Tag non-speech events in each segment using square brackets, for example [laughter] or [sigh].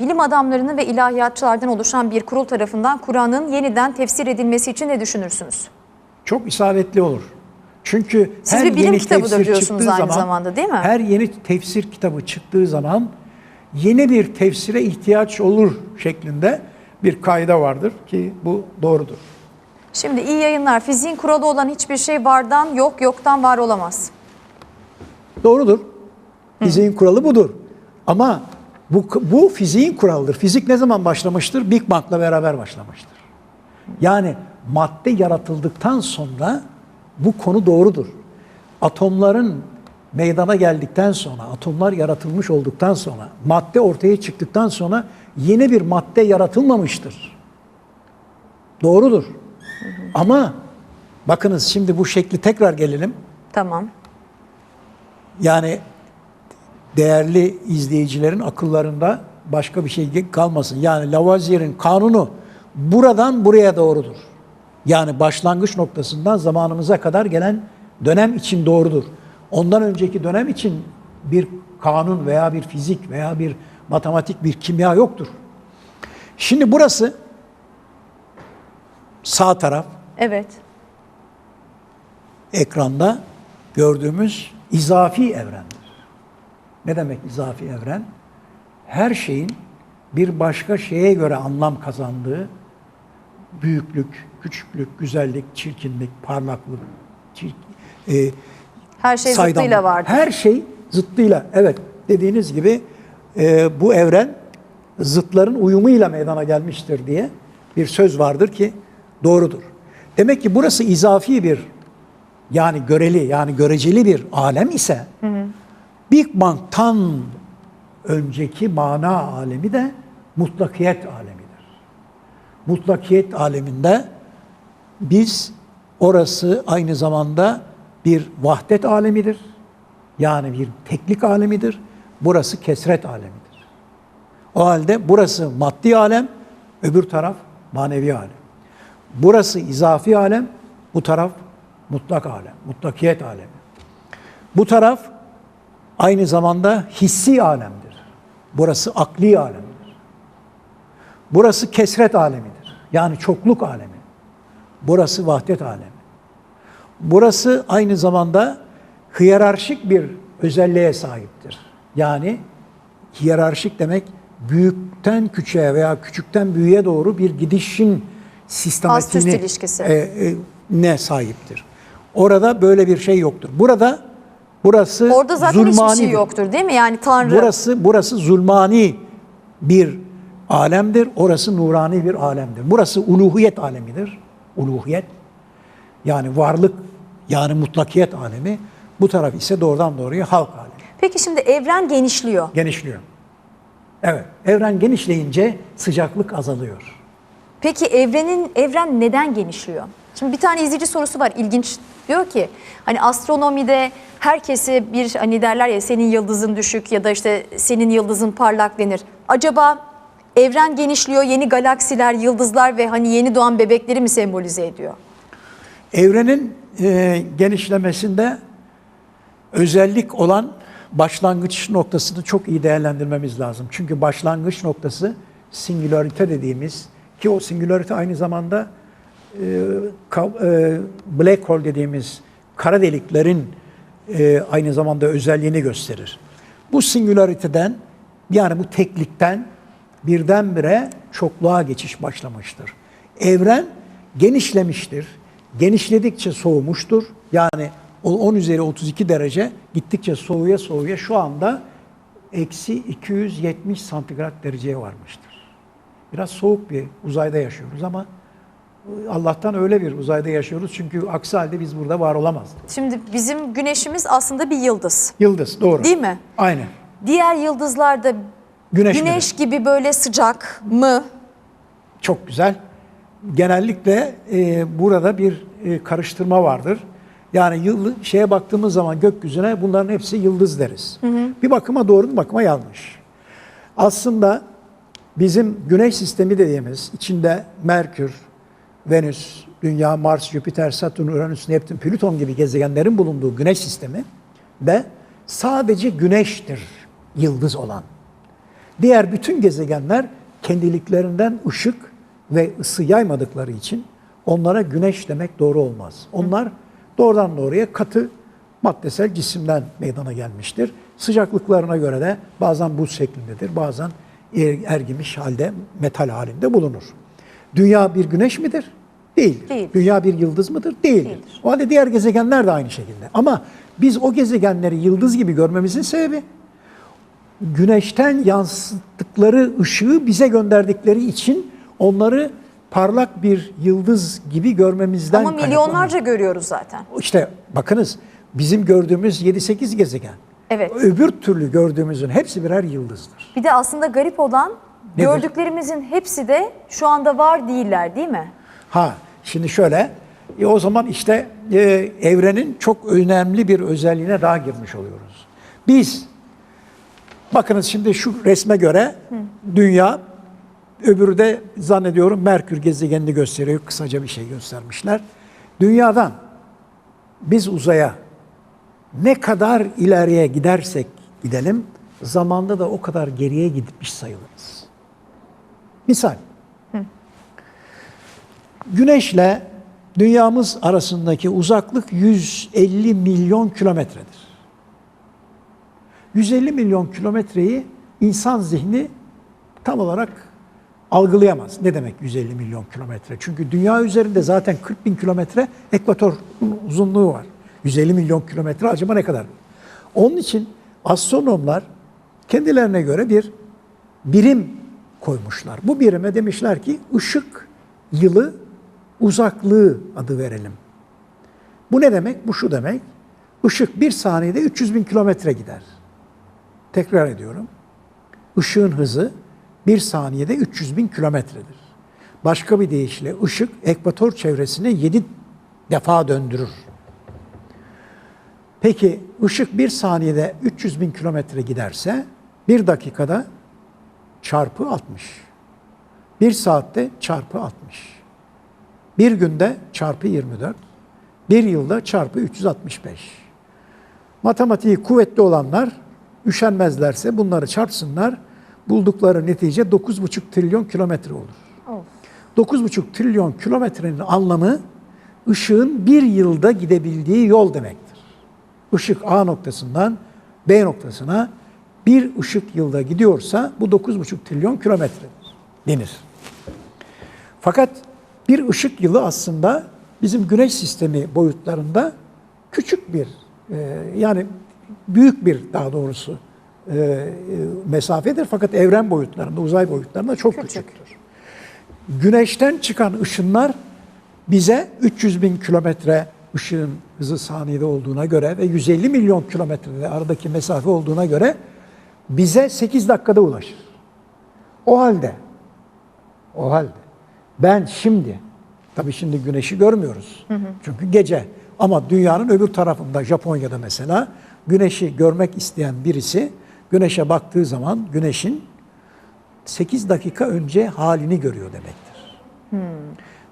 bilim adamlarının ve ilahiyatçılardan oluşan bir kurul tarafından Kur'an'ın yeniden tefsir edilmesi için ne düşünürsünüz? Çok isabetli olur. Çünkü Siz her bir bilim yeni kitabıdır tefsir diyorsunuz çıktığı aynı zaman, zamanda, değil mi? Her yeni tefsir kitabı çıktığı zaman yeni bir tefsire ihtiyaç olur şeklinde bir kaide vardır ki bu doğrudur. Şimdi iyi yayınlar. Fiziğin kuralı olan hiçbir şey vardan yok, yoktan var olamaz. Doğrudur. Fiziğin kuralı budur. Ama bu, bu fiziğin kuralıdır. Fizik ne zaman başlamıştır? Big Bang'la beraber başlamıştır. Yani madde yaratıldıktan sonra bu konu doğrudur. Atomların meydana geldikten sonra, atomlar yaratılmış olduktan sonra, madde ortaya çıktıktan sonra yeni bir madde yaratılmamıştır. Doğrudur. Ama bakınız şimdi bu şekli tekrar gelelim. Tamam. Yani değerli izleyicilerin akıllarında başka bir şey kalmasın. Yani Lavoisier'in kanunu buradan buraya doğrudur. Yani başlangıç noktasından zamanımıza kadar gelen dönem için doğrudur. Ondan önceki dönem için bir kanun veya bir fizik veya bir matematik, bir kimya yoktur. Şimdi burası sağ taraf Evet. ekranda gördüğümüz izafi evrendir. Ne demek izafi evren? Her şeyin bir başka şeye göre anlam kazandığı büyüklük, küçüklük, güzellik, çirkinlik, parlaklık, çirk, e, Her şey saydamlık. zıttıyla vardır. Her şey zıttıyla. Evet dediğiniz gibi e, bu evren zıtların uyumuyla meydana gelmiştir diye bir söz vardır ki doğrudur. Demek ki burası izafi bir yani göreli yani göreceli bir alem ise Big Bang'tan önceki mana alemi de mutlakiyet alemidir. Mutlakiyet aleminde biz orası aynı zamanda bir vahdet alemidir. Yani bir teklik alemidir. Burası kesret alemidir. O halde burası maddi alem, öbür taraf manevi alem. Burası izafi alem, bu taraf mutlak alem, mutlakiyet alemi. Bu taraf aynı zamanda hissi alemdir. Burası akli alemdir. Burası kesret alemidir. Yani çokluk alemi. Burası vahdet alemi. Burası aynı zamanda hiyerarşik bir özelliğe sahiptir. Yani hiyerarşik demek büyükten küçüğe veya küçükten büyüğe doğru bir gidişin ilişkisi. e, e, ne sahiptir. Orada böyle bir şey yoktur. Burada burası Orada zaten hiçbir şey yoktur değil mi? Yani Tanrı. Burası burası zulmani bir alemdir. Orası nurani bir alemdir. Burası uluhiyet alemidir. Uluhiyet yani varlık yani mutlakiyet alemi. Bu taraf ise doğrudan doğruya halk alemi. Peki şimdi evren genişliyor. Genişliyor. Evet. Evren genişleyince sıcaklık azalıyor. Peki evrenin evren neden genişliyor? Şimdi bir tane izleyici sorusu var ilginç. Diyor ki hani astronomide herkese bir hani derler ya senin yıldızın düşük ya da işte senin yıldızın parlak denir. Acaba evren genişliyor, yeni galaksiler, yıldızlar ve hani yeni doğan bebekleri mi sembolize ediyor? Evrenin e, genişlemesinde özellik olan başlangıç noktasını çok iyi değerlendirmemiz lazım. Çünkü başlangıç noktası singularite dediğimiz ki o singularite aynı zamanda black hole dediğimiz kara deliklerin e, aynı zamanda özelliğini gösterir. Bu singulariteden yani bu teklikten birdenbire çokluğa geçiş başlamıştır. Evren genişlemiştir. Genişledikçe soğumuştur. Yani o 10 üzeri 32 derece gittikçe soğuya soğuya şu anda eksi 270 santigrat dereceye varmıştır. Biraz soğuk bir uzayda yaşıyoruz ama Allah'tan öyle bir uzayda yaşıyoruz. Çünkü aksi halde biz burada var olamazdık. Şimdi bizim güneşimiz aslında bir yıldız. Yıldız doğru. Değil mi? Aynen. Diğer yıldızlarda Güneş, güneş gibi böyle sıcak mı? Çok güzel. Genellikle e, burada bir e, karıştırma vardır. Yani yıl, şeye baktığımız zaman gökyüzüne bunların hepsi yıldız deriz. Bir bakıma doğru bir bakıma yanlış. Aslında bizim güneş sistemi dediğimiz içinde Merkür, Venüs, Dünya, Mars, Jüpiter, Satürn, Uranüs, Neptün, Plüton gibi gezegenlerin bulunduğu güneş sistemi de sadece güneştir yıldız olan. Diğer bütün gezegenler kendiliklerinden ışık ve ısı yaymadıkları için onlara güneş demek doğru olmaz. Onlar doğrudan doğruya katı maddesel cisimden meydana gelmiştir. Sıcaklıklarına göre de bazen buz şeklindedir, bazen er- ergimiş halde, metal halinde bulunur. Dünya bir güneş midir? Değildir. Değildir. Dünya bir yıldız mıdır? Değildir. Değildir. O halde diğer gezegenler de aynı şekilde. Ama biz o gezegenleri yıldız gibi görmemizin sebebi güneşten yansıttıkları ışığı bize gönderdikleri için onları parlak bir yıldız gibi görmemizden Ama milyonlarca görüyoruz zaten. İşte bakınız bizim gördüğümüz 7-8 gezegen. Evet. Öbür türlü gördüğümüzün hepsi birer yıldızdır. Bir de aslında garip olan Nedir? gördüklerimizin hepsi de şu anda var değiller değil mi? Ha şimdi şöyle e, o zaman işte e, evrenin çok önemli bir özelliğine daha girmiş oluyoruz. Biz bakınız şimdi şu resme göre dünya öbürü de zannediyorum Merkür gezegenini gösteriyor. Kısaca bir şey göstermişler. Dünyadan biz uzaya ne kadar ileriye gidersek gidelim zamanda da o kadar geriye gitmiş sayılırız. Misal Güneşle dünyamız arasındaki uzaklık 150 milyon kilometredir. 150 milyon kilometreyi insan zihni tam olarak algılayamaz. Ne demek 150 milyon kilometre? Çünkü dünya üzerinde zaten 40 bin kilometre ekvator uzunluğu var. 150 milyon kilometre acaba ne kadar? Onun için astronomlar kendilerine göre bir birim koymuşlar. Bu birime demişler ki ışık yılı uzaklığı adı verelim. Bu ne demek? Bu şu demek. Işık bir saniyede 300 bin kilometre gider. Tekrar ediyorum. Işığın hızı bir saniyede 300 bin kilometredir. Başka bir deyişle ışık ekvator çevresine 7 defa döndürür. Peki ışık bir saniyede 300 bin kilometre giderse bir dakikada çarpı 60. Bir saatte çarpı 60. Bir günde çarpı 24. Bir yılda çarpı 365. Matematiği kuvvetli olanlar üşenmezlerse bunları çarpsınlar. Buldukları netice 9,5 trilyon kilometre olur. Of. 9,5 trilyon kilometrenin anlamı ışığın bir yılda gidebildiği yol demektir. Işık A noktasından B noktasına bir ışık yılda gidiyorsa bu 9,5 trilyon kilometredir denir. Fakat bir ışık yılı aslında bizim güneş sistemi boyutlarında küçük bir e, yani büyük bir daha doğrusu e, e, mesafedir fakat evren boyutlarında, uzay boyutlarında çok Küçük. küçüktür. Güneşten çıkan ışınlar bize 300 bin kilometre ışığın hızı saniyede olduğuna göre ve 150 milyon kilometrede aradaki mesafe olduğuna göre bize 8 dakikada ulaşır. O halde, o halde ben şimdi, tabii şimdi güneşi görmüyoruz. Çünkü gece ama dünyanın öbür tarafında Japonya'da mesela güneşi görmek isteyen birisi güneşe baktığı zaman güneşin 8 dakika önce halini görüyor demektir.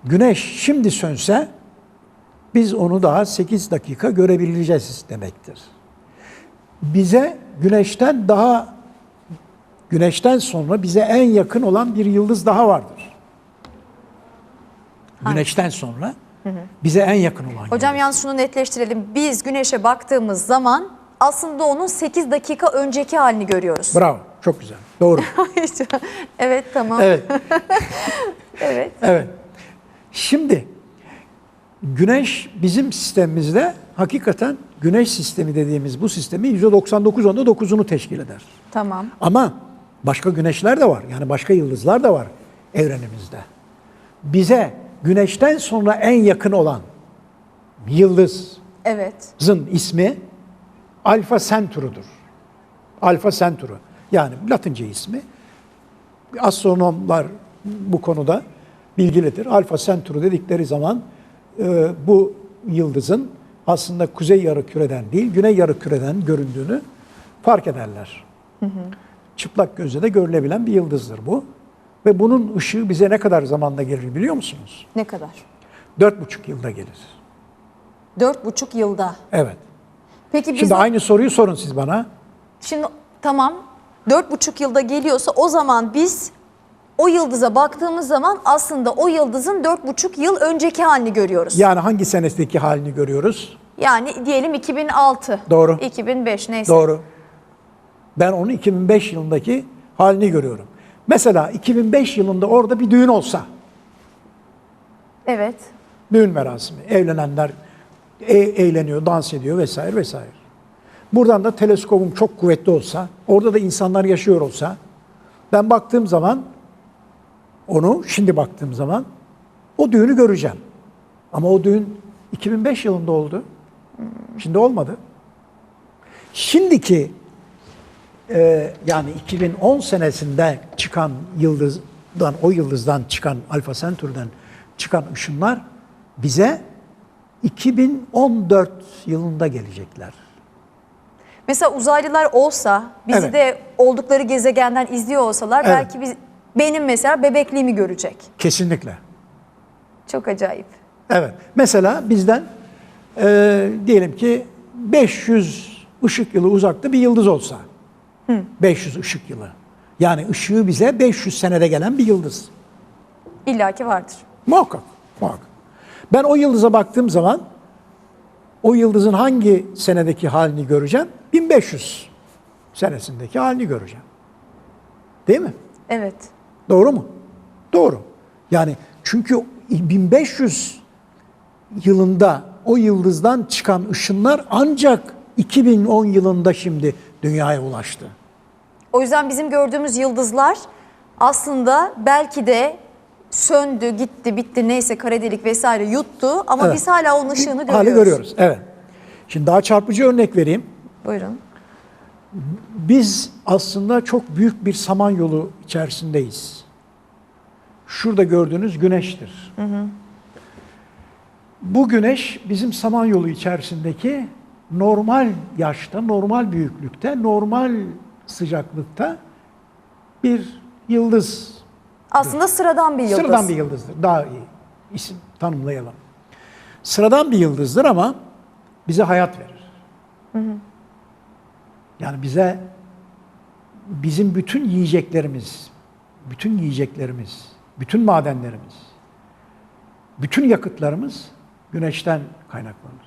Güneş şimdi sönse biz onu daha 8 dakika görebileceğiz demektir. Bize güneşten daha güneşten sonra bize en yakın olan bir yıldız daha vardır. Güneşten sonra bize en yakın olan Hocam yıldız. yalnız şunu netleştirelim. Biz güneşe baktığımız zaman aslında onun 8 dakika önceki halini görüyoruz. Bravo. Çok güzel. Doğru. [laughs] evet tamam. evet. [laughs] Evet. Evet. Şimdi güneş bizim sistemimizde hakikaten güneş sistemi dediğimiz bu sistemin %99 onda 9'unu teşkil eder. Tamam. Ama başka güneşler de var. Yani başka yıldızlar da var evrenimizde. Bize güneşten sonra en yakın olan yıldızın Evet. ismi Alfa Centauri'dur. Alfa Centauri. Yani Latince ismi. Astronomlar bu konuda bilgilidir. Alfa Centauri dedikleri zaman e, bu yıldızın aslında kuzey yarı küreden değil, güney yarı küreden göründüğünü fark ederler. Çıplak gözle de görülebilen bir yıldızdır bu. Ve bunun ışığı bize ne kadar zamanda gelir biliyor musunuz? Ne kadar? Dört buçuk yılda gelir. Dört buçuk yılda. Evet. Peki biz Şimdi aynı soruyu sorun siz bana. şimdi tamam 4,5 yılda geliyorsa o zaman biz o yıldıza baktığımız zaman aslında o yıldızın 4,5 yıl önceki halini görüyoruz. Yani hangi senesindeki halini görüyoruz? Yani diyelim 2006. Doğru. 2005 neyse. Doğru. Ben onu 2005 yılındaki halini görüyorum. Mesela 2005 yılında orada bir düğün olsa, Evet. düğün merasimi, evlenenler e- eğleniyor, dans ediyor vesaire vesaire. Buradan da teleskopum çok kuvvetli olsa, orada da insanlar yaşıyor olsa, ben baktığım zaman onu, şimdi baktığım zaman o düğünü göreceğim. Ama o düğün 2005 yılında oldu. Şimdi olmadı. Şimdiki e, yani 2010 senesinde çıkan yıldızdan, o yıldızdan çıkan Alfa Centauri'den çıkan ışınlar bize 2014 yılında gelecekler. Mesela uzaylılar olsa, bizi Evet. de oldukları gezegenden izliyor olsalar Evet. belki biz benim mesela bebekliğimi görecek. Kesinlikle. Çok acayip. Evet. Mesela bizden e, diyelim ki 500 ışık yılı uzakta bir yıldız olsa. 500 ışık yılı. Yani ışığı bize 500 senede gelen bir yıldız. İlla ki vardır. Muhakkak. Muhakkak. Ben o yıldıza baktığım zaman o yıldızın hangi senedeki halini göreceğim? 1500 senesindeki halini göreceğim. Değil mi? Evet. Doğru mu? Doğru. Yani çünkü 1500 yılında o yıldızdan çıkan ışınlar ancak 2010 yılında şimdi dünyaya ulaştı. O yüzden bizim gördüğümüz yıldızlar aslında belki de söndü, gitti, bitti neyse kara delik vesaire yuttu ama Evet. biz hala onun ışığını görüyoruz. Hali görüyoruz. Evet. Şimdi daha çarpıcı örnek vereyim. Buyurun. Biz aslında çok büyük bir samanyolu içerisindeyiz. Şurada gördüğünüz güneştir. Bu güneş bizim samanyolu içerisindeki normal yaşta, normal büyüklükte, normal sıcaklıkta bir yıldız. Aslında sıradan bir yıldız. Sıradan bir yıldızdır. Daha iyi isim tanımlayalım. Sıradan bir yıldızdır ama bize hayat verir. Yani bize bizim bütün yiyeceklerimiz, bütün yiyeceklerimiz, bütün madenlerimiz, bütün yakıtlarımız güneşten kaynaklanır.